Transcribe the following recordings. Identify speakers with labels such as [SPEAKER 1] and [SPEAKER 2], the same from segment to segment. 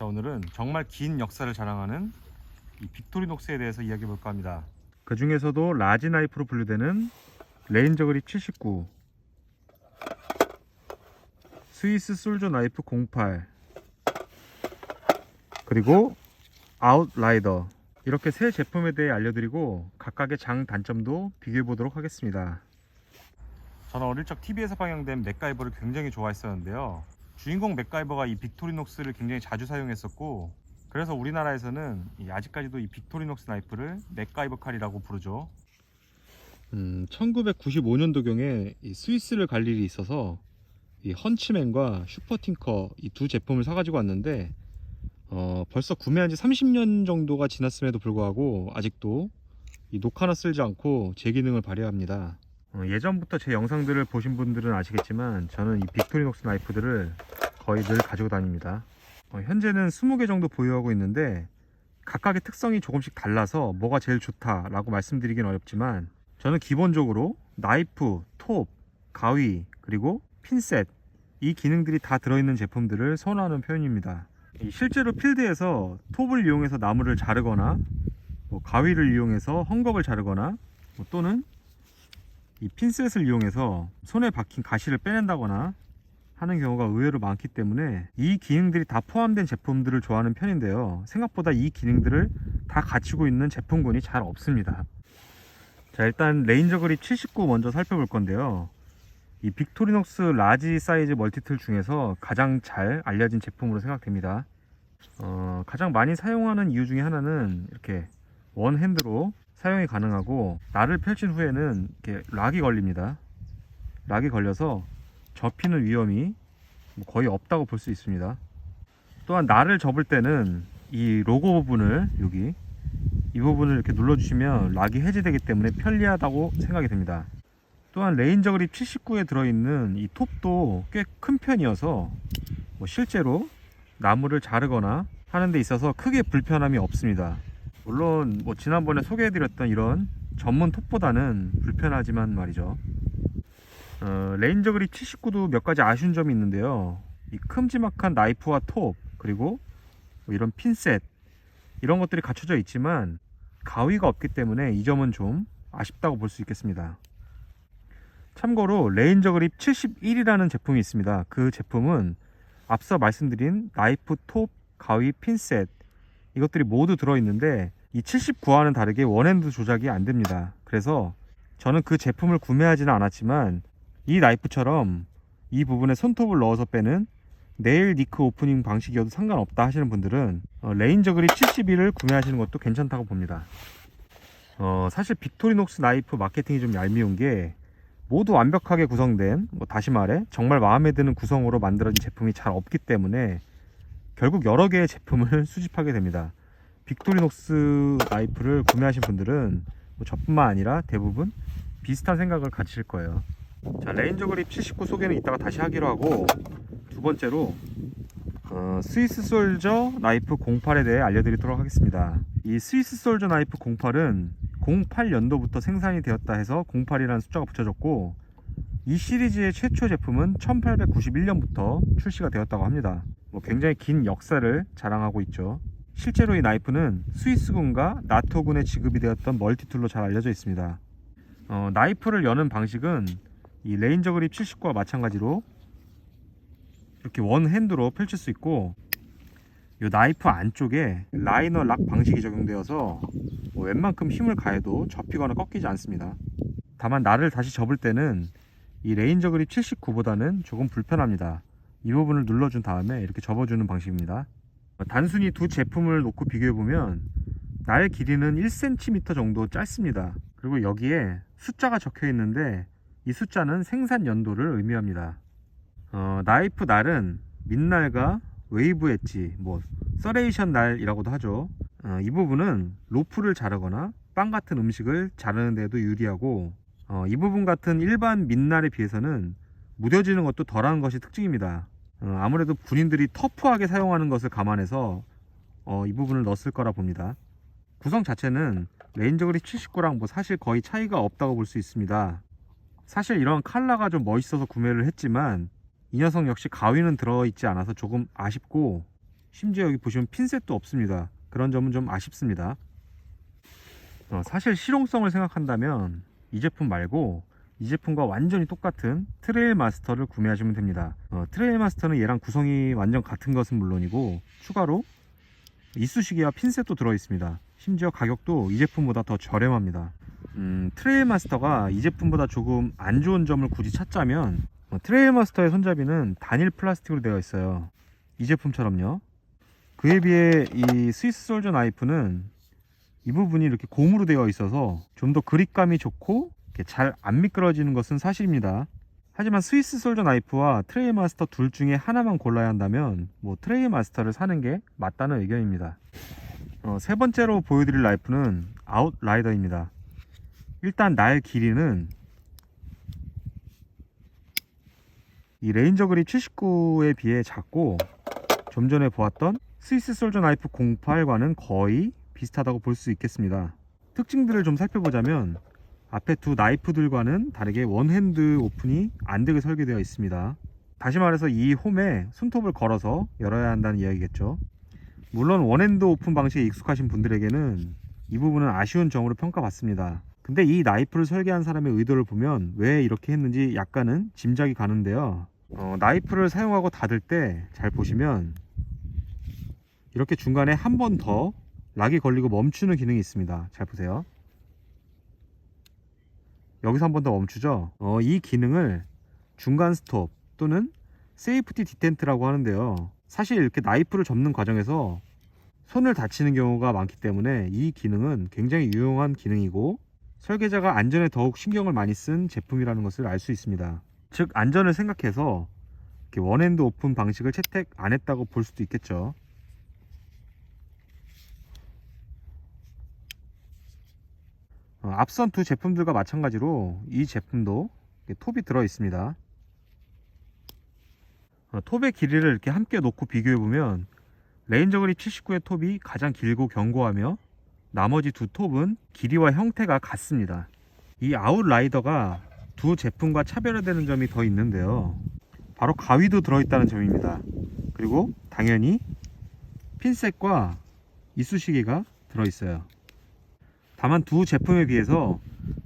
[SPEAKER 1] 자 오늘은 정말 긴 역사를 자랑하는 이 빅토리녹스에 대해서 이야기해 볼까 합니다. 그 중에서도 라지 나이프로 분류되는 레인저 그립 79, 스위스 솔저 나이프 08, 그리고 아웃라이더 이렇게 세 제품에 대해 알려드리고 각각의 장 단점도 비교해 보도록 하겠습니다. 저는 어릴 적 TV에서 방영된 맥가이버를 굉장히 좋아했었는데요. 주인공 맥가이버가 이 빅토리녹스를 굉장히 자주 사용했었고 그래서 우리나라에서는 이 아직까지도 이 빅토리녹스 나이프를 맥가이버 칼이라고 부르죠. 음, 1995년도경에 이 스위스를 갈 일이 있어서 이 헌치맨과 슈퍼팅커 이 두 제품을 사가지고 왔는데 어, 벌써 구매한 지 30년 정도가 지났음에도 불구하고 아직도 이 녹화나 쓸지 않고 제 기능을 발휘합니다. 어, 예전부터 제 영상들을 보신 분들은 아시겠지만 저는 이 빅토리녹스 나이프들을 거의 늘 가지고 다닙니다. 어, 현재는 20개 정도 보유하고 있는데 각각의 특성이 조금씩 달라서 뭐가 제일 좋다 라고 말씀드리긴 어렵지만 저는 기본적으로 나이프, 톱, 가위, 그리고 핀셋 이 기능들이 다 들어있는 제품들을 선호하는 편입니다. 이 실제로 필드에서 톱을 이용해서 나무를 자르거나 뭐 가위를 이용해서 헝겊을 자르거나 뭐 또는 이 핀셋을 이용해서 손에 박힌 가시를 빼낸다거나 하는 경우가 의외로 많기 때문에 이 기능들이 다 포함된 제품들을 좋아하는 편인데요. 생각보다 이 기능들을 다 갖추고 있는 제품군이 잘 없습니다. 자, 일단 레인저 그립 79 먼저 살펴볼 건데요. 이 빅토리녹스 라지 사이즈 멀티툴 중에서 가장 잘 알려진 제품으로 생각됩니다. 어, 가장 많이 사용하는 이유 중에 하나는 이렇게 원 핸드로 사용이 가능하고 날을 펼친 후에는 이렇게 락이 걸립니다. 락이 걸려서 접히는 위험이 뭐 거의 없다고 볼 수 있습니다. 또한 날을 접을 때는 이 로고 부분을 여기 이 부분을 이렇게 눌러주시면 락이 해제되기 때문에 편리하다고 생각이 됩니다. 또한 레인저 그립 79에 들어있는 이 톱도 꽤 큰 편이어서 뭐 실제로 나무를 자르거나 하는 데 있어서 크게 불편함이 없습니다. 물론 뭐 지난번에 소개해드렸던 이런 전문 톱보다는 불편하지만 말이죠. 어, 레인저 그립 79도 몇 가지 아쉬운 점이 있는데요. 이 큼지막한 나이프와 톱 그리고 뭐 이런 핀셋 이런 것들이 갖춰져 있지만 가위가 없기 때문에 이 점은 좀 아쉽다고 볼 수 있겠습니다. 참고로 레인저 그립 71이라는 제품이 있습니다. 그 제품은 앞서 말씀드린 나이프, 톱, 가위, 핀셋 이것들이 모두 들어있는데 이 79와는 다르게 원핸드 조작이 안 됩니다. 그래서 저는 그 제품을 구매하지는 않았지만 이 나이프처럼 이 부분에 손톱을 넣어서 빼는 네일 니크 오프닝 방식이어도 상관없다 하시는 분들은 어, 레인저 그립 71을 구매하시는 것도 괜찮다고 봅니다. 어, 사실 빅토리녹스 나이프 마케팅이 좀 얄미운 게 모두 완벽하게 구성된 뭐 다시 말해 정말 마음에 드는 구성으로 만들어진 제품이 잘 없기 때문에 결국 여러 개의 제품을 수집하게 됩니다. 빅토리녹스 나이프를 구매하신 분들은 뭐 저뿐만 아니라 대부분 비슷한 생각을 가지실 거예요. 자 레인저 그립 79 소개는 이따가 다시 하기로 하고 두 번째로 어, 스위스 솔저 나이프 08에 대해 알려드리도록 하겠습니다. 이 스위스 솔저 나이프 08은 08년도부터 생산이 되었다 해서 08이라는 숫자가 붙여졌고 이 시리즈의 최초 제품은 1891년부터 출시가 되었다고 합니다. 뭐 굉장히 긴 역사를 자랑하고 있죠. 실제로 이 나이프는 스위스군과 나토군에 지급이 되었던 멀티툴로 잘 알려져 있습니다. 어, 나이프를 여는 방식은 이 레인저 그립 79와 마찬가지로 이렇게 원 핸드로 펼칠 수 있고 이 나이프 안쪽에 라이너 락 방식이 적용되어서 뭐 웬만큼 힘을 가해도 접히거나 꺾이지 않습니다. 다만 날을 다시 접을 때는 이 레인저 그립 79보다는 조금 불편합니다. 이 부분을 눌러준 다음에 이렇게 접어주는 방식입니다. 단순히 두 제품을 놓고 비교해보면 날 길이는 1cm 정도 짧습니다. 그리고 여기에 숫자가 적혀 있는데 이 숫자는 생산 연도를 의미합니다. 어, 나이프 날은 민날과 웨이브 엣지, 뭐 서레이션 날이라고도 하죠. 어, 이 부분은 로프를 자르거나 빵 같은 음식을 자르는 데도 유리하고 어, 이 부분 같은 일반 민날에 비해서는 무뎌지는 것도 덜한 것이 특징입니다. 어, 아무래도 군인들이 터프하게 사용하는 것을 감안해서 어, 이 부분을 넣었을 거라 봅니다. 구성 자체는 레인저 그립 79랑 뭐 사실 거의 차이가 없다고 볼 수 있습니다. 사실 이런 칼라가 좀 멋있어서 구매를 했지만 이 녀석 역시 가위는 들어있지 않아서 조금 아쉽고 심지어 여기 보시면 핀셋도 없습니다. 그런 점은 좀 아쉽습니다. 어, 사실 실용성을 생각한다면 이 제품 말고 이 제품과 완전히 똑같은 트레일 마스터를 구매하시면 됩니다. 어, 트레일 마스터는 얘랑 구성이 완전 같은 것은 물론이고 추가로 이쑤시개와 핀셋도 들어 있습니다. 심지어 가격도 이 제품보다 더 저렴합니다. 음, 트레일 마스터가 이 제품보다 조금 안 좋은 점을 굳이 찾자면 어, 트레일 마스터의 손잡이는 단일 플라스틱으로 되어 있어요. 이 제품처럼요. 그에 비해 이 스위스 솔저 나이프는 이 부분이 이렇게 고무로 되어 있어서 좀 더 그립감이 좋고 잘 안 미끄러지는 것은 사실입니다. 하지만 스위스 솔저 나이프와 트레이 마스터 둘 중에 하나만 골라야 한다면 뭐 트레이 마스터를 사는 게 맞다는 의견입니다. 어, 세 번째로 보여드릴 라이프는 아웃라이더입니다. 일단 날 길이는 이 레인저 그립 79에 비해 작고 좀 전에 보았던 스위스 솔저 나이프 08과는 거의 비슷하다고 볼 수 있겠습니다. 특징들을 좀 살펴보자면 앞에 두 나이프들과는 다르게 원핸드 오픈이 안 되게 설계되어 있습니다. 다시 말해서 이 홈에 손톱을 걸어서 열어야 한다는 이야기겠죠. 물론 원핸드 오픈 방식에 익숙하신 분들에게는 이 부분은 아쉬운 점으로 평가받습니다. 근데 이 나이프를 설계한 사람의 의도를 보면 왜 이렇게 했는지 약간은 짐작이 가는데요. 어, 나이프를 사용하고 닫을 때 잘 보시면 이렇게 중간에 한 번 더 락이 걸리고 멈추는 기능이 있습니다. 잘 보세요. 여기서 한 번 더 멈추죠. 어, 이 기능을 중간 스톱 또는 세이프티 디텐트라고 하는데요. 사실 이렇게 나이프를 접는 과정에서 손을 다치는 경우가 많기 때문에 이 기능은 굉장히 유용한 기능이고 설계자가 안전에 더욱 신경을 많이 쓴 제품이라는 것을 알 수 있습니다. 즉 안전을 생각해서 이렇게 원핸드 오픈 방식을 채택 안 했다고 볼 수도 있겠죠. 앞선 두 제품들과 마찬가지로 이 제품도 톱이 들어 있습니다. 어, 톱의 길이를 이렇게 함께 놓고 비교해 보면 레인저 그립 79의 톱이 가장 길고 견고하며 나머지 두 톱은 길이와 형태가 같습니다. 이 아웃라이더가 두 제품과 차별화되는 점이 더 있는데요. 바로 가위도 들어있다는 점입니다. 그리고 당연히 핀셋과 이쑤시개가 들어있어요. 다만 두 제품에 비해서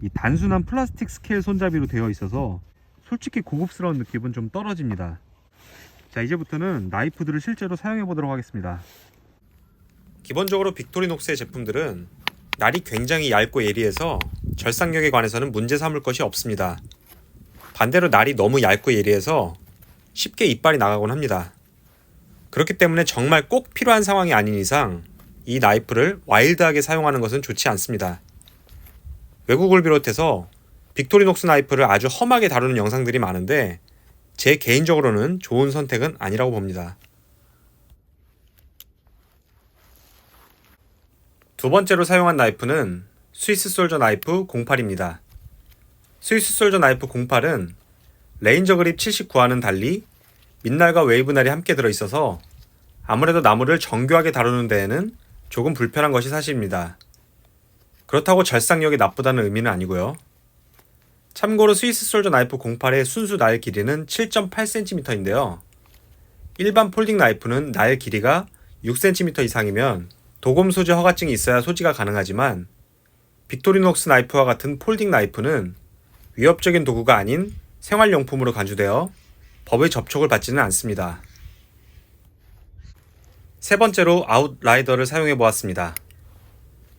[SPEAKER 1] 이 단순한 플라스틱 스케일 손잡이로 되어 있어서 솔직히 고급스러운 느낌은 좀 떨어집니다. 자 이제부터는 나이프들을 실제로 사용해 보도록 하겠습니다.
[SPEAKER 2] 기본적으로 빅토리녹스의 제품들은 날이 굉장히 얇고 예리해서 절삭력에 관해서는 문제 삼을 것이 없습니다. 반대로 날이 너무 얇고 예리해서 쉽게 이빨이 나가곤 합니다. 그렇기 때문에 정말 꼭 필요한 상황이 아닌 이상 이 나이프를 와일드하게 사용하는 것은 좋지 않습니다. 외국을 비롯해서 빅토리녹스 나이프를 아주 험하게 다루는 영상들이 많은데 제 개인적으로는 좋은 선택은 아니라고 봅니다. 두 번째로 사용한 나이프는 스위스 솔저 나이프 08입니다. 스위스 솔저 나이프 08은 레인저 그립 79와는 달리 민날과 웨이브 날이 함께 들어있어서 아무래도 나무를 정교하게 다루는 데에는 조금 불편한 것이 사실입니다. 그렇다고 절삭력이 나쁘다는 의미는 아니고요. 참고로 스위스 솔저 나이프 08의 순수 날 길이는 7.8cm인데요. 일반 폴딩 나이프는 날 길이가 6cm 이상이면 도금 소재 허가증이 있어야 소지가 가능하지만 빅토리녹스 나이프와 같은 폴딩 나이프는 위협적인 도구가 아닌 생활용품으로 간주되어 법의 접촉을 받지는 않습니다. 세 번째로 아웃라이더를 사용해 보았습니다.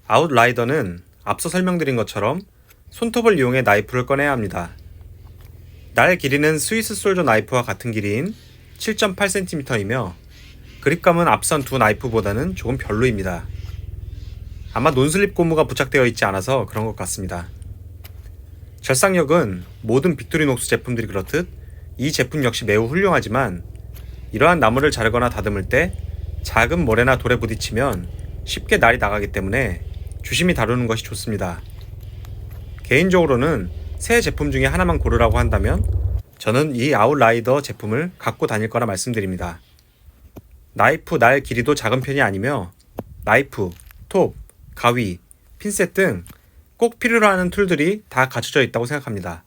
[SPEAKER 2] 아웃라이더는 앞서 설명드린 것처럼 손톱을 이용해 나이프를 꺼내야 합니다. 날 길이는 스위스 솔저 나이프와 같은 길이인 7.8cm이며 그립감은 앞선 두 나이프보다는 조금 별로입니다. 아마 논슬립 고무가 부착되어 있지 않아서 그런 것 같습니다. 절삭력은 모든 빅토리녹스 제품들이 그렇듯 이 제품 역시 매우 훌륭하지만 이러한 나무를 자르거나 다듬을 때 작은 모래나 돌에 부딪히면 쉽게 날이 나가기 때문에 조심히 다루는 것이 좋습니다. 개인적으로는 새 제품 중에 하나만 고르라고 한다면 저는 이 아웃라이더 제품을 갖고 다닐 거라 말씀드립니다. 나이프 날 길이도 작은 편이 아니며 나이프, 톱, 가위, 핀셋 등 꼭 필요로 하는 툴들이 다 갖춰져 있다고 생각합니다.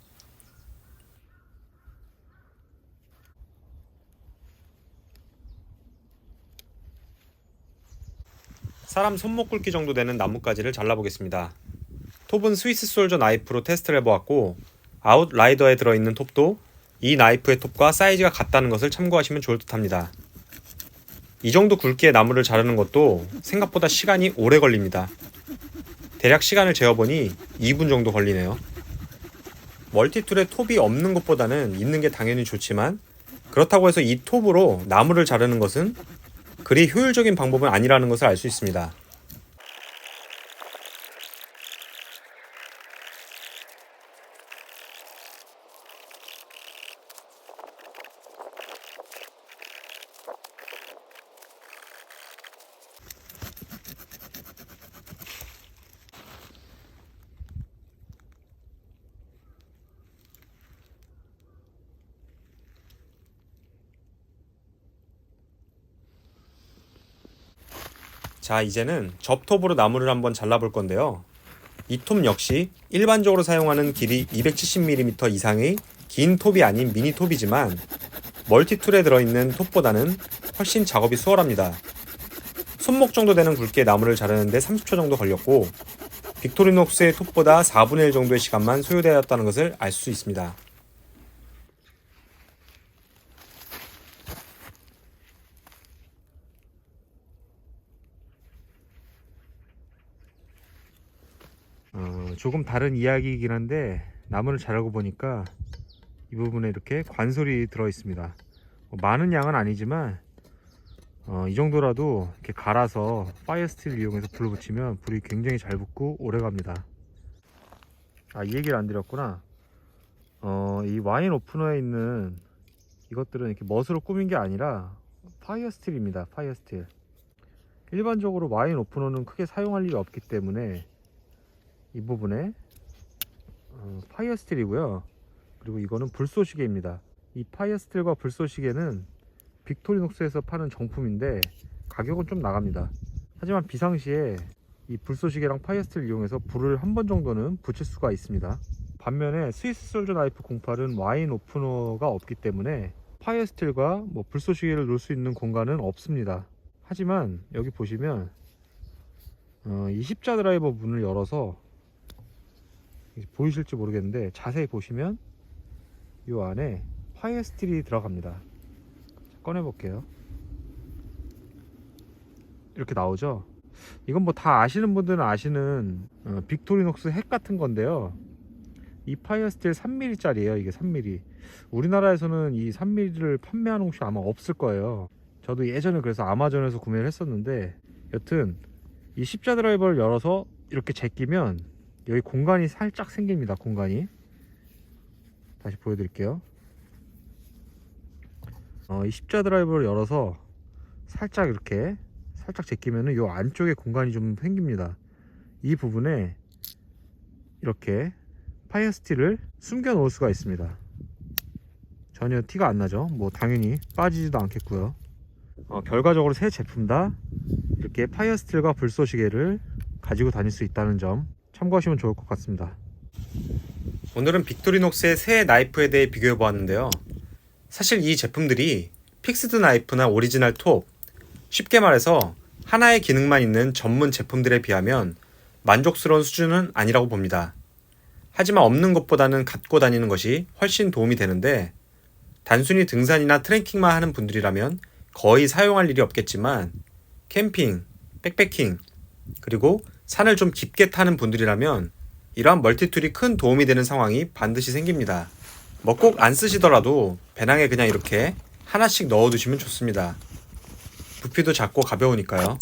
[SPEAKER 2] 사람 손목 굵기 정도 되는 나뭇가지를 잘라보겠습니다. 톱은 스위스 솔저 나이프로 테스트를 해보았고 아웃라이더에 들어있는 톱도 이 나이프의 톱과 사이즈가 같다는 것을 참고하시면 좋을 듯 합니다. 이 정도 굵기의 나무를 자르는 것도 생각보다 시간이 오래 걸립니다. 대략 시간을 재어보니 2분 정도 걸리네요. 멀티툴에 톱이 없는 것보다는 있는 게 당연히 좋지만 그렇다고 해서 이 톱으로 나무를 자르는 것은 그리 효율적인 방법은 아니라는 것을 알 수 있습니다. 자, 이제는 접톱으로 나무를 한번 잘라볼 건데요. 이 톱 역시 일반적으로 사용하는 길이 270mm 이상의 긴 톱이 아닌 미니 톱이지만 멀티툴에 들어있는 톱보다는 훨씬 작업이 수월합니다. 손목 정도 되는 굵기의 나무를 자르는데 30초 정도 걸렸고 빅토리녹스의 톱보다 4분의 1 정도의 시간만 소요되었다는 것을 알 수 있습니다.
[SPEAKER 1] 조금 다른 이야기이긴 한데 나무를 자르고 보니까 이 부분에 이렇게 관솔이 들어 있습니다. 뭐 많은 양은 아니지만 어, 이 정도라도 이렇게 갈아서 파이어 스틸을 이용해서 불을 붙이면 불이 굉장히 잘 붙고 오래 갑니다. 아, 이 얘기를 안 드렸구나. 어, 이 와인 오프너에 있는 이것들은 이렇게 멋으로 꾸민 게 아니라 파이어 스틸입니다. 파이어 스틸. 일반적으로 와인 오프너는 크게 사용할 일이 없기 때문에 이 부분에 어, 파이어 스틸이고요. 그리고 이거는 불쏘시개입니다. 이 파이어 스틸과 불쏘시개는 빅토리녹스에서 파는 정품인데 가격은 좀 나갑니다. 하지만 비상시에 이 불쏘시개랑 파이어 스틸 이용해서 불을 한 번 정도는 붙일 수가 있습니다. 반면에 스위스 솔저 나이프 08은 와인 오프너가 없기 때문에 파이어 스틸과 뭐 불쏘시개를 놓을 수 있는 공간은 없습니다. 하지만 여기 보시면 어, 이 십자 드라이버 문을 열어서 보이실지 모르겠는데 자세히 보시면 이 안에 파이어 스틸이 들어갑니다. 꺼내 볼게요. 이렇게 나오죠. 이건 뭐 다 아시는 분들은 아시는 어, 빅토리녹스 핵 같은 건데요. 이 파이어 스틸 3mm짜리예요. 이게 3mm. 우리나라에서는 이 3mm를 판매하는 곳이 아마 없을 거예요. 저도 예전에 그래서 아마존에서 구매를 했었는데 여튼 이 십자 드라이버를 열어서 이렇게 제끼면 여기 공간이 살짝 생깁니다. 공간이 다시 보여드릴게요. 어, 이 십자 드라이버를 열어서 살짝 이렇게 살짝 제끼면은 이 안쪽에 공간이 좀 생깁니다. 이 부분에 이렇게 파이어 스틸을 숨겨 놓을 수가 있습니다. 전혀 티가 안 나죠. 뭐 당연히 빠지지도 않겠고요. 어, 결과적으로 새 제품 다 이렇게 파이어 스틸과 불쏘시개를 가지고 다닐 수 있다는 점 참고하시면 좋을 것 같습니다.
[SPEAKER 2] 오늘은 빅토리녹스의 새 나이프에 대해 비교해 보았는데요. 사실 이 제품들이 픽스드 나이프나 오리지널 톱, 쉽게 말해서 하나의 기능만 있는 전문 제품들에 비하면 만족스러운 수준은 아니라고 봅니다. 하지만 없는 것보다는 갖고 다니는 것이 훨씬 도움이 되는데 단순히 등산이나 트레킹만 하는 분들이라면 거의 사용할 일이 없겠지만 캠핑, 백패킹, 그리고 산을 좀 깊게 타는 분들이라면 이러한 멀티툴이 큰 도움이 되는 상황이 반드시 생깁니다. 뭐 꼭 안 쓰시더라도 배낭에 그냥 이렇게 하나씩 넣어 두시면 좋습니다. 부피도 작고 가벼우니까요.